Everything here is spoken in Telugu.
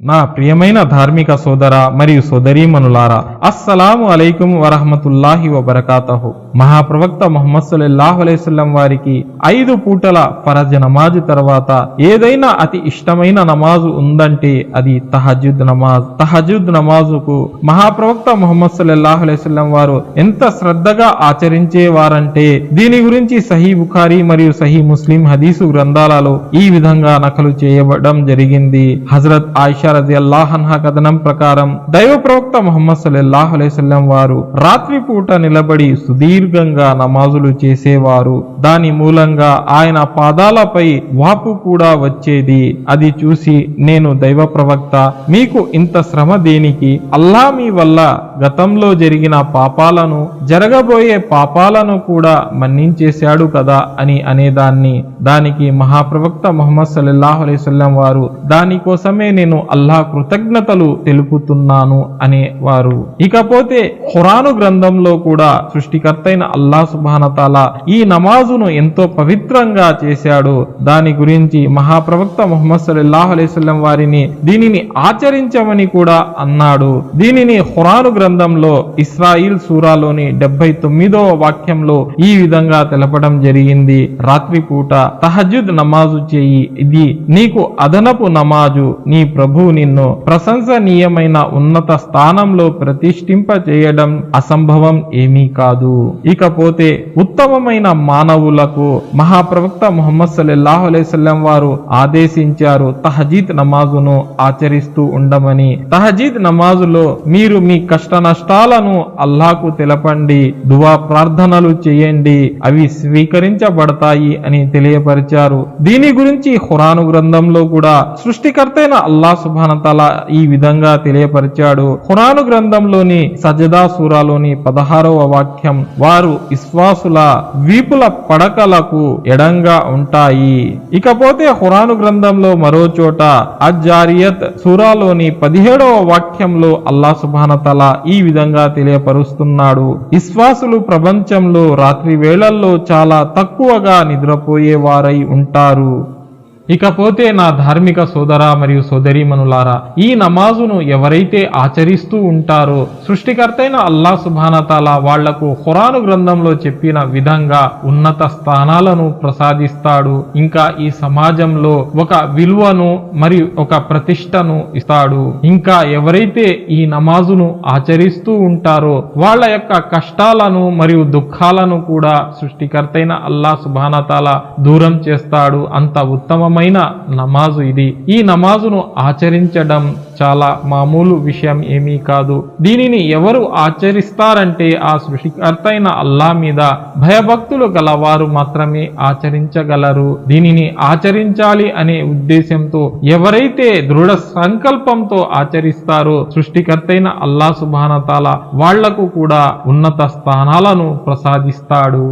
నా ప్రియమైన ధార్మిక సోదర మరియు సోదరీమనులారా అస్సలాము అలైకుం వరహమతుల్లాహి వబర్కాతహు. మహాప్రవక్త మొహమ్మద్ సల్లల్లాహు అలైస్లం వారికి ఐదు పూటల ఫరజ్ నమాజు తర్వాత ఏదైనా అతి ఇష్టమైన నమాజు ఉందంటే అది తహజుద్ నమాజ్. తహజుద్ నమాజుకు మహాప్రవక్త మొహమ్మద్ సల్లల్లాహు అలైస్లం వారు ఎంత శ్రద్ధగా ఆచరించేవారంటే దీని గురించి సహీ బుఖారీ మరియు సహీ ముస్లిం హదీసు గ్రంథాలలో ఈ విధంగా నకలు చేయబడడం జరిగింది. హజరత్ ఆయిషా రజి అల్లాహన్హా కథనం ప్రకారం దైవ ప్రవక్త మొహమ్మద్ సల్లల్లాహు అలైవల్లం వారు రాత్రి పూట నిలబడి సుదీర్ఘంగా నమాజులు చేసేవారు. దాని మూలంగా ఆయన పాదాలపై వాపు కూడా వచ్చేది. అది చూసి నేను దైవ ప్రవక్త మీకు ఇంత శ్రమ దేనికి? అల్లా మీ వల్ల గతంలో జరిగిన పాపాలను జరగబోయే పాపాలను కూడా మన్నించేశాడు కదా అని అనేదాన్ని. దానికి మహాప్రవక్త మొహమ్మద్ సల్లల్లాహు అలైవల్లం వారు దానికోసమే నేను అల్లా కృతజ్ఞతలు తెలుపుతున్నాను అనేవారు ఇకపోతే ఖురాను గ్రంథంలో కూడా సృష్టికర్తైన అల్లా సుబానతాల ఈ నమాజును ఎంతో పవిత్రంగా చేశాడు. దాని గురించి మహాప్రవక్త ముహమ్మద్ సల్లాహు అలైస్లం వారిని దీనిని ఆచరించమని కూడా అన్నాడు. దీనిని ఖురాను గ్రంథంలో ఇస్రాయిల్ సూరాలోని డెబ్బై తొమ్మిదవ వాక్యంలో ఈ విధంగా తెలపడం జరిగింది. రాత్రిపూట తహజుద్ నమాజు చేయి. ఇది నీకు అదనపు నమాజు. నీ ప్రభు నిన్ను ప్రశంసనీయమైన ఉన్నత స్థానంలో ప్రతిష్ఠింప చేయడం అసంభవం ఏమీ కాదు. ఇకపోతే ఉత్తమమైన మానవులకు మహాప్రవక్త మొహమ్మద్ సల్లల్లాహు అలైవల్లం వారు ఆదేశించారు తహజీద్ నమాజును ఆచరిస్తూ ఉండమని. తహజీద్ నమాజులో మీరు మీ కష్ట నష్టాలను అల్లాకు తెలపండి దువా ప్రార్థనలు చేయండి అవి స్వీకరించబడతాయి అని తెలియపరిచారు. దీని గురించి హురాను గ్రంథంలో కూడా సృష్టికర్తైన అల్లా సుభానతల ఈ విధంగా తెలియపరిచాడు. ఖురాను గ్రంథంలోని సజదా సూరాలోని పదహారవ వాక్యం వారు విశ్వాసుల వీపుల పడకలకు ఎడంగా ఉంటాయి. ఇకపోతే ఖురాను గ్రంథంలో మరో చోట అజ్జారియత్ సూరాలోని పదిహేడవ వాక్యంలో అల్లా సుబానతల ఈ విధంగా తెలియపరుస్తున్నాడు. విశ్వాసులు ప్రపంచంలో రాత్రి వేళల్లో చాలా తక్కువగా నిద్రపోయేవారై ఉంటారు. ఇకపోతే నా ధార్మిక సోదర మరియు సోదరీమనులారా ఈ నమాజును ఎవరైతే ఆచరిస్తూ ఉంటారో సృష్టికర్తైన అల్లా సుభానతాల వాళ్ళకు ఖురాను గ్రంథంలో చెప్పిన విధంగా ఉన్నత స్థానాలను ప్రసాదిస్తాడు. ఇంకా ఈ సమాజంలో ఒక విలువను మరియు ఒక ప్రతిష్టను ఇస్తాడు. ఇంకా ఎవరైతే ఈ నమాజును ఆచరిస్తూ ఉంటారో వాళ్ళ యొక్క కష్టాలను మరియు దుఃఖాలను కూడా సృష్టికర్తైన అల్లా సుభానతాల దూరం చేస్తాడు. అంత ఉత్తమమైన నమాజు ఇది. ఈ నమాజును ఆచరించడం చాలా మామూలు విషయం ఏమీ కాదు. దీనిని ఎవరు ఆచరిస్తారంటే ఆ సృష్టికర్తైన అల్లా మీద భయభక్తులు గలవారు మాత్రమే ఆచరించగలరు. దీనిని ఆచరించాలి అనే ఉద్దేశంతో ఎవరైతే దృఢ సంకల్పంతో ఆచరిస్తారో సృష్టికర్తైన అల్లా సుభానతాల వాళ్ళకు కూడా ఉన్నత స్థానాలను ప్రసాదిస్తాడు.